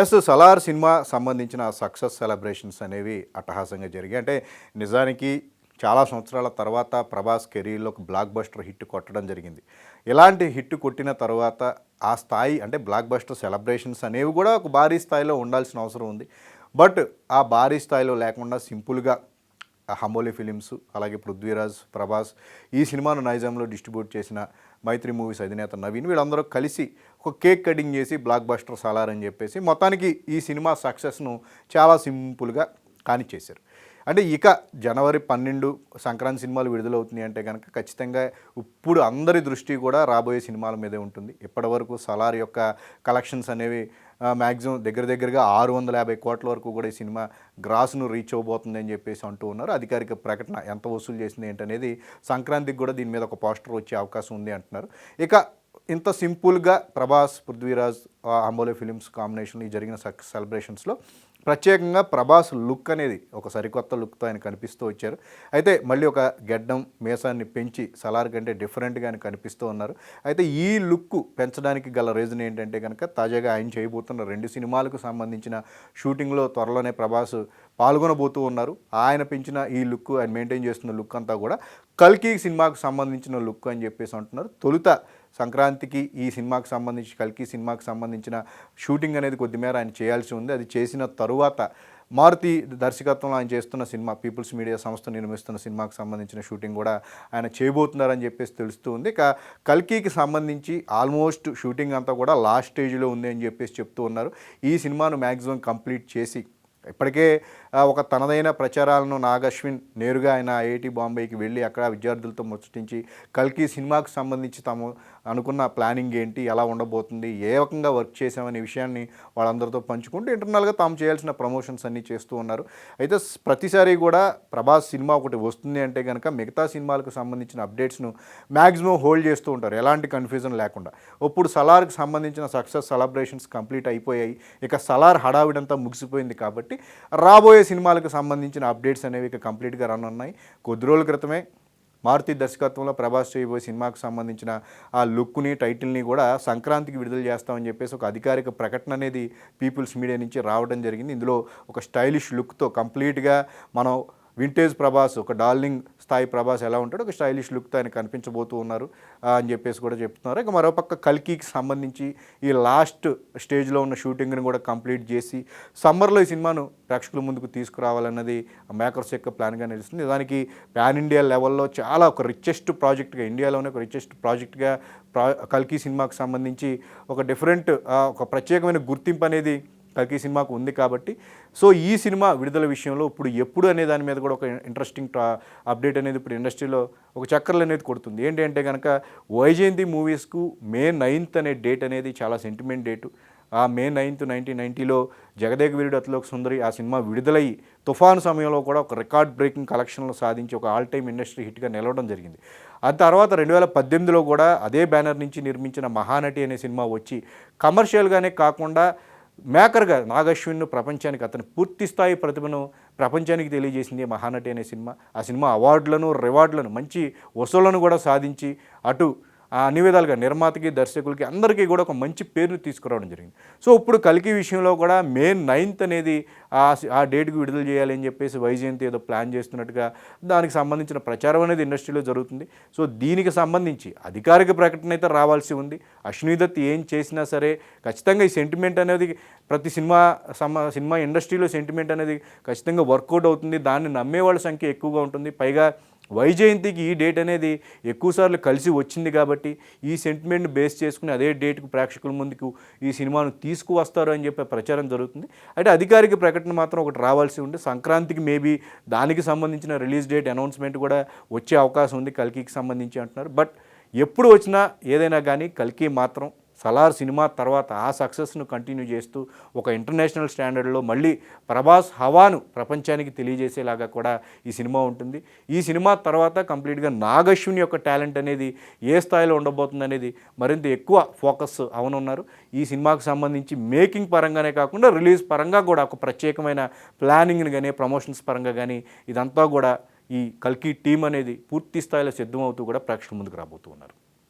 Yes Salaar cinema సంబంధించిన success celebrations అనేవి అట్టహాసంగా జరిగాయి. అంటే నిజానికి చాలా సంవత్సరాల తర్వాత ప్రభాస్ కెరీర్లో ఒక బ్లాక్ బస్టర్ హిట్ కొట్టడం జరిగింది. ఇలాంటి హిట్ కొట్టిన తర్వాత ఆ స్థాయి అంటే బ్లాక్ బస్టర్ సెలబ్రేషన్స్ అనేవి కూడా ఒక భారీ స్థాయిలో ఉండాల్సిన అవసరం ఉంది. బట్ ఆ భారీ స్థాయిలో లేకుండా సింపుల్గా హమోలి ఫిలిమ్స్ అలాగే పృథ్వీరాజ్ ప్రభాస్ ఈ సినిమాను నైజాంలో డిస్ట్రిబ్యూట్ చేసిన మైత్రి మూవీస్ అధినేత నవీన్ వీళ్ళందరూ కలిసి ఒక కేక్ కటింగ్ చేసి బ్లాక్ బస్టర్ సాలారని చెప్పేసి మొత్తానికి ఈ సినిమా సక్సెస్ను చాలా సింపుల్గా కానిచ్చేశారు. అంటే ఇక జనవరి పన్నెండు సంక్రాంతి సినిమాలు విడుదలవుతున్నాయి అంటే కనుక ఖచ్చితంగా ఇప్పుడు అందరి దృష్టి కూడా రాబోయే సినిమాల మీదే ఉంటుంది. ఇప్పటివరకు సలార్ యొక్క కలెక్షన్స్ అనేవి మ్యాక్సిమం దగ్గర దగ్గరగా ఆరు వందల యాభై కోట్ల వరకు కూడా ఈ సినిమా గ్రాస్ను రీచ్ అవ్వబోతుంది అని చెప్పేసి అంటూ ఉన్నారు. అధికారిక ప్రకటన ఎంత వసూలు చేసింది ఏంటనేది సంక్రాంతికి కూడా దీని మీద ఒక పోస్టర్ వచ్చే అవకాశం ఉంది అంటున్నారు. ఇక ఇంత సింపుల్గా ప్రభాస్ పృథ్వీరాజ్ అంబోలే ఫిలిమ్స్ కాంబినేషన్ ఈ జరిగిన సక్సెస్ సెలబ్రేషన్స్లో ప్రత్యేకంగా ప్రభాస్ లుక్ అనేది ఒక సరికొత్త లుక్తో ఆయన కనిపిస్తూ వచ్చారు. అయితే మళ్ళీ ఒక గెడ్డం మీసాన్ని పెంచి సలార్ కంటే డిఫరెంట్గా ఆయన కనిపిస్తూ ఉన్నారు. అయితే ఈ లుక్ పెంచడానికి గల రీజన్ ఏంటంటే కనుక తాజాగా ఆయన చేయబోతున్న రెండు సినిమాలకు సంబంధించిన షూటింగ్లో త్వరలోనే ప్రభాస్ పాల్గొనబోతూ ఉన్నారు. ఆయన పెంచిన ఈ లుక్ ఆయన మెయింటైన్ చేస్తున్న లుక్ అంతా కూడా కల్కి సినిమాకు సంబంధించిన లుక్ అని చెప్పేసి అంటున్నారు. తొలుత సంక్రాంతికి ఈ సినిమాకి సంబంధించి కల్కి సినిమాకి సంబంధించిన షూటింగ్ అనేది కొద్దిమేర ఆయన చేయాల్సి ఉంది. అది చేసిన తరువాత మారుతి దర్శకత్వంలో ఆయన చేస్తున్న సినిమా పీపుల్స్ మీడియా సంస్థ నిర్మిస్తున్న సినిమాకి సంబంధించిన షూటింగ్ కూడా ఆయన చేయబోతున్నారని చెప్పేసి తెలుస్తూ ఉంది. ఇక కల్కికి సంబంధించి ఆల్మోస్ట్ షూటింగ్ అంతా కూడా లాస్ట్ స్టేజ్లో ఉంది అని చెప్పేసి చెప్తూ ఉన్నారు. ఈ సినిమాను మ్యాక్సిమం కంప్లీట్ చేసి ఇప్పటికే ఒక తనదైన ప్రచారాలను నాగశ్విన్ నేరుగా ఆయన ఐఐటి బాంబేకి వెళ్ళి అక్కడ విద్యార్థులతో ముచ్చటించి కల్కి సినిమాకు సంబంధించి తాము అనుకున్న ప్లానింగ్ ఏంటి ఎలా ఉండబోతుంది ఏ రకంగా వర్క్ చేసామనే విషయాన్ని వాళ్ళందరితో పంచుకుంటూ ఇంటర్నల్గా తాము చేయాల్సిన ప్రమోషన్స్ అన్నీ చేస్తూ ఉన్నారు. అయితే ప్రతిసారి కూడా ప్రభాస్ సినిమా ఒకటి వస్తుంది అంటే కనుక మిగతా సినిమాలకు సంబంధించిన అప్డేట్స్ను మ్యాక్సిమం హోల్డ్ చేస్తూ ఉంటారు. ఎలాంటి కన్ఫ్యూజన్ లేకుండా. ఇప్పుడు సలార్కి సంబంధించిన సక్సెస్ సెలబ్రేషన్స్ కంప్లీట్ అయిపోయాయి. ఇక సలార్ హడావిడంతా ముగిసిపోయింది కాబట్టి రాబోయే సినిమాలకు సంబంధించిన అప్డేట్స్ అనేవి ఇక కంప్లీట్గా రన్ ఉన్నాయి. కొద్ది రోజుల క్రితమే మారుతి దర్శకత్వంలో ప్రభాస్ చేయబోయే సినిమాకు సంబంధించిన ఆ లుక్ని టైటిల్ని కూడా సంక్రాంతికి విడుదల చేస్తామని చెప్పేసి ఒక అధికారిక ప్రకటన అనేది పీపుల్స్ మీడియా నుంచి రావడం జరిగింది. ఇందులో ఒక స్టైలిష్ లుక్తో కంప్లీట్గా మనం వింటేజ్ ప్రభాస్ ఒక డార్లింగ్ స్థాయి ప్రభాస్ ఎలా ఉంటాడో ఒక స్టైలిష్ లుక్తో ఆయన కనిపించబోతూ ఉన్నారు అని చెప్పేసి కూడా చెప్తున్నారు. ఇక మరోపక్క కల్కికి సంబంధించి ఈ లాస్ట్ స్టేజ్లో ఉన్న షూటింగ్ని కూడా కంప్లీట్ చేసి సమ్మర్లో ఈ సినిమాను ప్రేక్షకుల ముందుకు తీసుకురావాలన్నది మేకర్స్ యొక్క ప్లాన్గా నిలుస్తుంది. దానికి పాన్ ఇండియా లెవెల్లో చాలా ఒక రిచెస్ట్ ప్రాజెక్ట్గా ఇండియాలోనే ఒక రిచెస్ట్ ప్రాజెక్ట్గా ప్రా కల్కి సినిమాకి సంబంధించి ఒక డిఫరెంట్ ఒక ప్రత్యేకమైన గుర్తింపు అనేది కల్కి సినిమాకు ఉంది కాబట్టి. సో ఈ సినిమా విడుదల విషయంలో ఇప్పుడు ఎప్పుడు అనే దాని మీద కూడా ఒక ఇంట్రెస్టింగ్ అప్డేట్ అనేది ఇప్పుడు ఇండస్ట్రీలో ఒక చక్కర్లు అనేది కొడుతుంది. ఏంటి అంటే కనుక వైజయంతి మూవీస్కు మే నైన్త్ అనే డేట్ అనేది చాలా సెంటిమెంట్ డేటు. ఆ May ninth nineteen నైంటీలో Jagadeka Veerudu Athiloka సుందరి ఆ సినిమా విడుదలయ్యి తుఫాను సమయంలో కూడా ఒక రికార్డ్ బ్రేకింగ్ కలెక్షన్లు సాధించి ఒక ఆల్ టైమ్ ఇండస్ట్రీ హిట్గా నిలవడం జరిగింది. ఆ తర్వాత రెండు వేల పద్దెనిమిదిలో కూడా అదే బ్యానర్ నుంచి నిర్మించిన మహానటి అనే సినిమా వచ్చి కమర్షియల్గానే కాకుండా మేకర్గా నాగశ్విన్ను ప్రపంచానికి అతని పూర్తి స్థాయి ప్రతిభను ప్రపంచానికి తెలియజేసింది మహానటి అనే సినిమా. ఆ సినిమా అవార్డులను రివార్డులను మంచి వసూళ్ళను కూడా సాధించి అటు అన్ని విధాలుగా నిర్మాతకి దర్శకులకి అందరికీ కూడా ఒక మంచి పేరుని తీసుకురావడం జరిగింది. సో ఇప్పుడు కలికి విషయంలో కూడా మే నైన్త్ అనేది ఆ ఆ డేట్కి విడుదల చేయాలని చెప్పేసి వైజయంతి ఏదో ప్లాన్ చేస్తున్నట్టుగా దానికి సంబంధించిన ప్రచారం అనేది ఇండస్ట్రీలో జరుగుతుంది. సో దీనికి సంబంధించి అధికారిక ప్రకటన అయితే రావాల్సి ఉంది. అశ్విని దత్ ఏం చేసినా సరే ఖచ్చితంగా ఈ సెంటిమెంట్ అనేది ప్రతి సినిమా సమ సినిమా ఇండస్ట్రీలో సెంటిమెంట్ అనేది ఖచ్చితంగా వర్కౌట్ అవుతుంది. దాన్ని నమ్మే వాళ్ళ సంఖ్య ఎక్కువగా ఉంటుంది. పైగా వైజయంతికి ఈ డేట్ అనేది ఎక్కువసార్లు కలిసి వచ్చింది కాబట్టి ఈ సెంటిమెంట్ని బేస్ చేసుకుని అదే డేట్కు ప్రేక్షకుల ముందుకు ఈ సినిమాను తీసుకువస్తారు అని చెప్పే ప్రచారం జరుగుతుంది. అయితే అధికారిక ప్రకటన మాత్రం ఒకటి రావాల్సి ఉంది సంక్రాంతికి మేబీ దానికి సంబంధించిన రిలీజ్ డేట్ అనౌన్స్మెంట్ కూడా వచ్చే అవకాశం ఉంది కల్కికి సంబంధించి అంటున్నారు. బట్ ఎప్పుడు వచ్చినా ఏదైనా కానీ కల్కి మాత్రం సలార్ సినిమా తర్వాత ఆ సక్సెస్ను కంటిన్యూ చేస్తూ ఒక ఇంటర్నేషనల్ స్టాండర్డ్లో మళ్ళీ ప్రభాస్ హవాను ప్రపంచానికి తెలియజేసేలాగా కూడా ఈ సినిమా ఉంటుంది. ఈ సినిమా తర్వాత కంప్లీట్గా నాగశ్విని యొక్క టాలెంట్ అనేది ఏ స్థాయిలో ఉండబోతుంది అనేది మరింత ఎక్కువ ఫోకస్ అవనున్నారు. ఈ సినిమాకు సంబంధించి మేకింగ్ పరంగానే కాకుండా రిలీజ్ పరంగా కూడా ఒక ప్రత్యేకమైన ప్లానింగ్ని కానీ ప్రమోషన్స్ పరంగా కానీ ఇదంతా కూడా ఈ కల్కి టీం అనేది పూర్తి స్థాయిలో సిద్ధమవుతూ కూడా ప్రేక్షకుల ముందుకు రాబోతూ ఉన్నారు